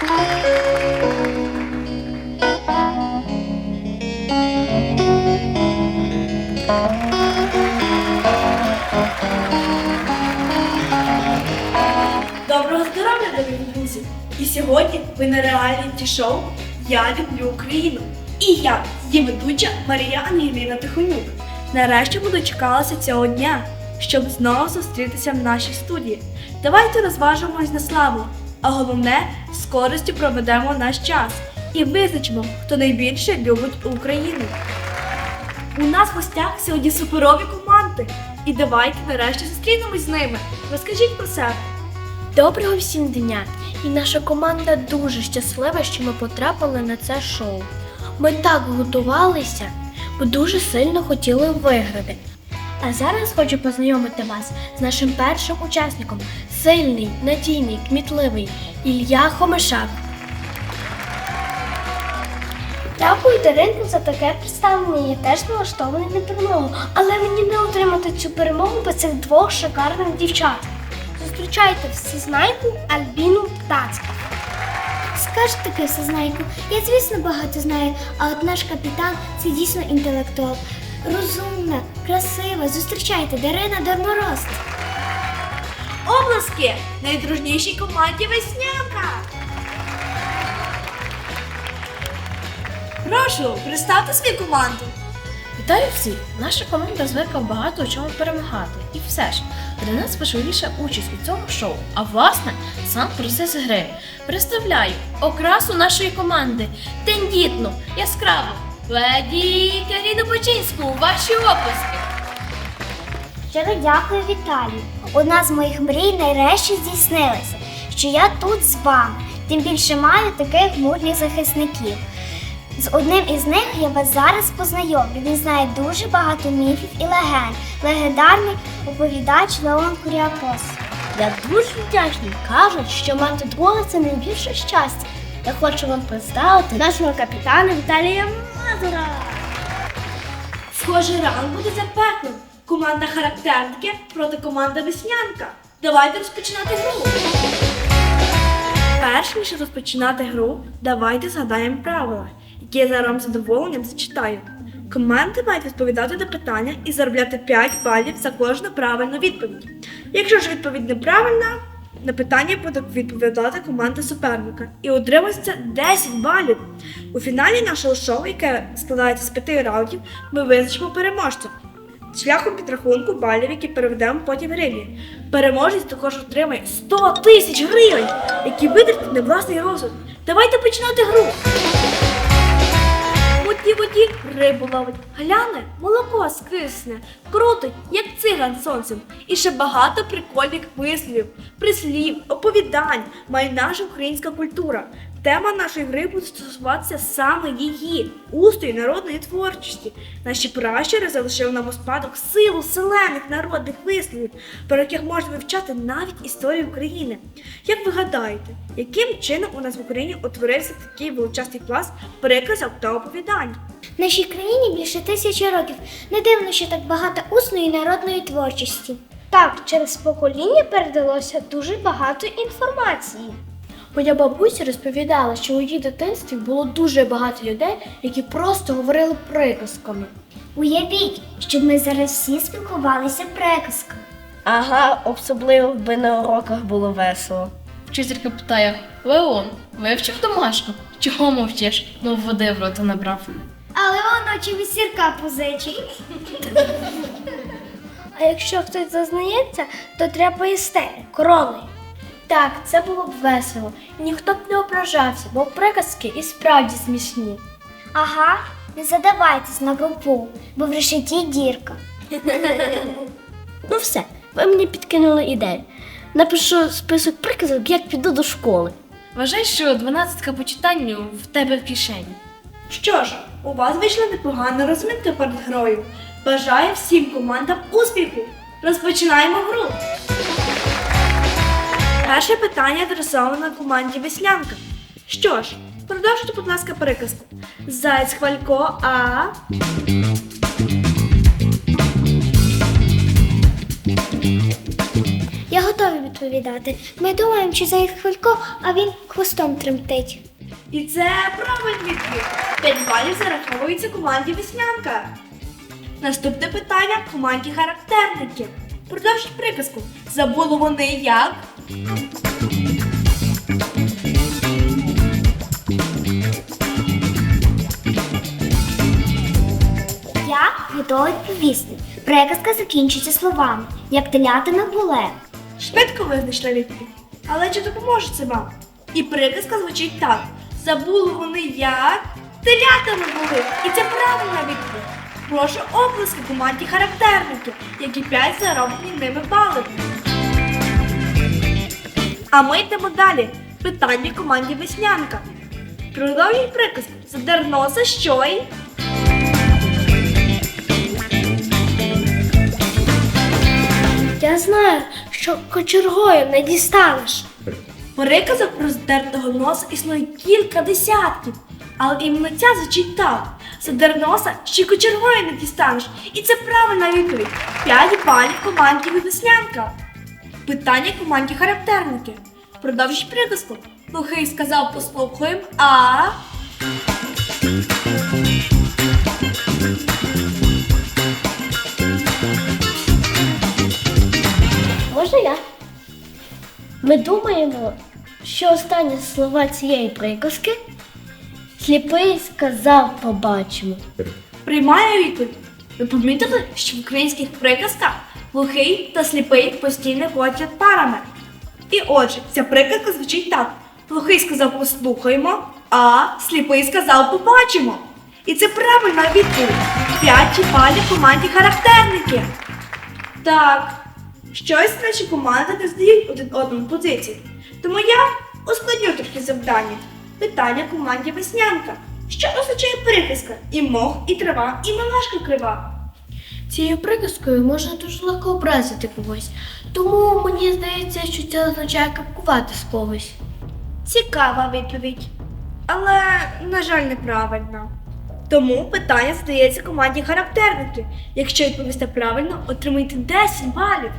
Доброго здоров'я, дорогі друзі! І сьогодні ви на реаліті шоу Я люблю Україну. І я, її ведуча Марія Ангеліна Тихонюк. Нарешті ми дочекалися цього дня, щоб знову зустрітися в нашій студії. Давайте розважимось на славу, а головне з користю проведемо наш час і визначимо, хто найбільше любить Україну. У нас в гостях сьогодні суперові команди. І давайте нарешті зустрінемось з ними. Розкажіть про себе. Доброго всім дня! І наша команда дуже щаслива, що ми потрапили на це шоу. Ми так готувалися, бо дуже сильно хотіли виграти. А зараз хочу познайомити вас з нашим першим учасником сильний, надійний, кмітливий Ілля Хомишак. Дякую, Даринку, за таке представлення. Я теж налаштований на перемогу, але мені не отримати цю перемогу без цих двох шикарних дівчат. Зустрічайте всезнайку Альбіну Птацьку. Скажете таке всезнайку, я звісно багато знаю, а от наш капітан це дійсно інтелектуал. Розумна, красива. Зустрічайте Дарина Дармороз. Обласки найдружнішій команді Веснянка. Прошу, представте свою команду. Вітаю всіх! Наша команда звикла багато у чому перемагати. І все ж, для нас важливіша участь у цьому шоу, а власне сам процес гри. Представляю окрасу нашої команди тендітну, яскраву, леді Каріну Бочинську, ваші оплески. Щиро дякую, Віталію. Одна з моїх мрій нарешті здійснилася, що я тут з вами. Тим більше маю таких мудрих захисників. З одним із них я вас зараз познайомлю. Він знає дуже багато міфів і легенд. Легендарний оповідач Леон Куріапос. Я дуже вдячний. Кажуть, що мати друга це найбільше щастя. Я хочу вам представити нашого капітана Віталія Мазура. Схоже, ранг буде запеклим. Команда характерники проти команди Веснянка. Давайте розпочинати гру. Перш ніж розпочинати гру, давайте згадаємо правила, які я зараз задоволенням зачитаю. Команди мають відповідати на питання і заробляти 5 балів за кожну правильну відповідь. Якщо ж відповідь неправильна, на питання буде відповідати команда суперника і отримується 10 балів. У фіналі нашого шоу, яке складається з 5 раундів, ми визначимо переможця. Шляхом підрахунку балів, які переведемо потім гривні. Переможець також отримає 100 тисяч гривень, які витратить на власний розсуд. Давайте починати гру. Рибу ловить, гляне, молоко скисне, крутить, як циган сонцем. І ще багато прикольних вислів, прислів, оповідань має наша українська культура. Тема нашої гри буде стосуватися саме її, устрою народної творчості. Наші пращури залишили нам у спадок силу селених народних висловів, про яких можна вивчати навіть історію України. Як ви гадаєте, яким чином у нас в Україні утворився такий величезний пласт приказів та оповідань? Нашій країні більше тисячі років. Не дивно, що так багато усної народної творчості. Так, через покоління передалося дуже багато інформації. Моя бабуся розповідала, що у її дитинстві було дуже багато людей, які просто говорили приказками. Уявіть, щоб ми зараз всі спілкувалися приказками. Ага, особливо би на уроках було весело. Вчителька питає: Леон, вивчив домашку? Чого мовчиш? Ну води в рота набрав. Але воно чи від сірка позичить. А якщо хтось зазнається, то треба істерик, короною. Так, це було б весело. Ніхто б не ображався, бо приказки і справді смішні. Ага, не задавайтесь на групу, бо в решеті дірка. Ну все, ви мені підкинули ідею. Напишу список приказок, як піду до школи. Вважай, що дванадцятка по читанню в тебе в кишені. Що ж, у вас вийшла непогана розминка перед грою. Бажаю всім командам успіху! Розпочинаємо гру. Перше питання адресовано команді Веснянка. Що ж, продовжуйте, будь ласка, приказку. Заяць Хвалько, а. Я готова відповідати. Ми думаємо, що за їх хвилько, а він хвостом тремтить. І це правильний відповідь. 5 балів зараховується команді Веснянка. Наступне питання команді характерники. Продовжіть приказку. Забули вони як. Я готова відповісти. Приказка закінчиться словами, як телятина буле. Швидко визначила відповідь. Але чи допоможе це вам? І приказка звучить так: забули вони як телятами були. І це правильна відповідь. Прошу оплески команді характерники, які 5 зароблені ними бали. А ми йдемо далі. Питання команді Веснянка. Продовжуй приказку. Задер носа що й. Я знаю, що кочергою не дістанеш. Приказок про здертого носа існує кілька десятків, але іменно ця звучить так. Задер носа ще кочергою не дістанеш. І це правильна відповідь. 5 балів команді Веснянка. Питання команді характерники. Продовжіть приказку. Глухий сказав послухаємо, а. Може я? Ми думаємо, що останні слова цієї приказки сліпий сказав побачимо. Приймаю відповідь. Ви помітили, що в українських приказках глухий та сліпий постійно ходять парами. І отже, ця приказка звучить так: глухий сказав послухаємо, а сліпий сказав побачимо. І це правильна відповідь. П'ять балів команді характерники. Так, щось наші команди не здають один одному позиції. Тому я ускладню трохи завдання. Питання команді Веснянка. Що означає приказка? І мох, і трава, і мелашка крива. Цією приказкою можна дуже легко образити когось. Тому мені здається, що це означає капкувати з когось. Цікава відповідь. Але, на жаль, неправильно. Тому питання здається команді характерники. Якщо відповісти правильно, отримайте 10 балів.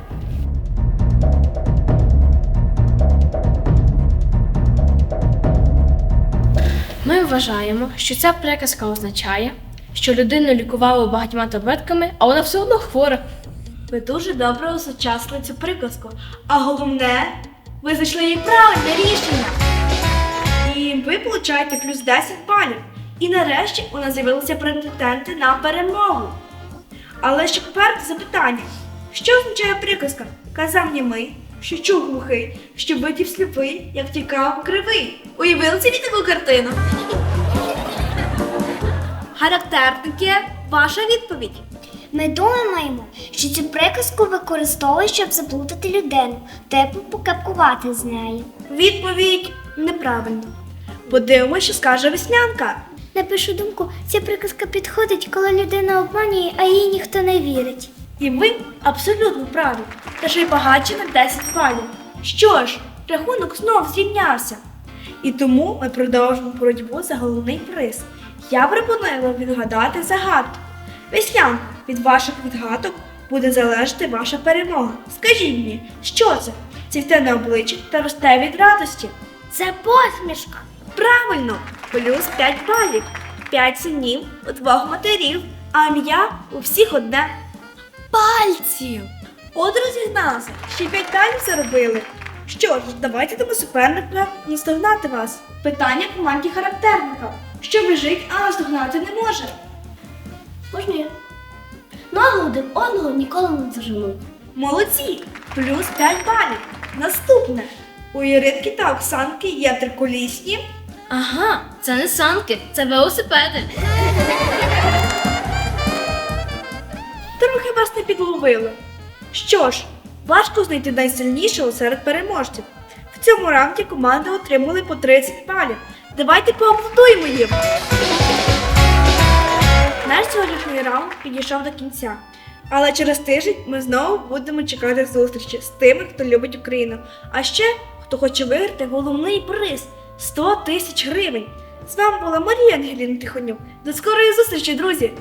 Ми вважаємо, що ця приказка означає, що людину лікували багатьма таблетками, а вона все одно хвора. Ви дуже добре осучаснили цю приказку. А головне, ви знайшли її правильне рішення. І ви получаєте плюс 10 балів. І нарешті у нас з'явилися претенденти на перемогу. Але ще попереду запитання: що означає приказка? Казав німий, що чув глухий, що видів сліпий, як тікав кривий. Уявили собі таку картину? Характерники, ваша відповідь. Ми думаємо, що цю приказку використовують, щоб заплутати людину, типу покапкувати з нею. Відповідь неправильна. Подивимося, що скаже веснянка. На першу думку, ця приказка підходить, коли людина обманює, а їй ніхто не вірить. І ви абсолютно праві. Та ще й багатші на 10 балів. Що ж, рахунок знов зрівнявся. І тому ми продовжимо боротьбу за головний приз. Я пропоную вам відгадати загадку. Веснянка, від ваших відгадок буде залежати ваша перемога. Скажіть мені, що це? Цвіте на обличчі та росте від радості. Це посмішка. Правильно, плюс 5 балів. 5 синів у двох матерів, а ім'я у всіх одне. Пальців! От розігналися, ще й 5 балів заробили. Що ж, давайте тому суперника наздогнати вас. Питання команді характерника. Що біжить, а наздогнати не може. Можна я? Ноги один одного ніколи не заженуть. Молодці! Плюс 5 балів. Наступне. У Іритки та Оксанки є триколісні. Ага, це не санки, це велосипеди. Трохи вас не підловили. Що ж, важко знайти найсильнішого серед переможців. В цьому раунді команди отримали по 30 балів. Давайте поаплодуємо їм. Наш сьогоднішній раунд підійшов до кінця. Але через тиждень ми знову будемо чекати зустрічі з тими, хто любить Україну. А ще хто хоче виграти головний приз 100 тисяч гривень. З вами була Марія Ангеліна Тихонюк. До скорої зустрічі, друзі!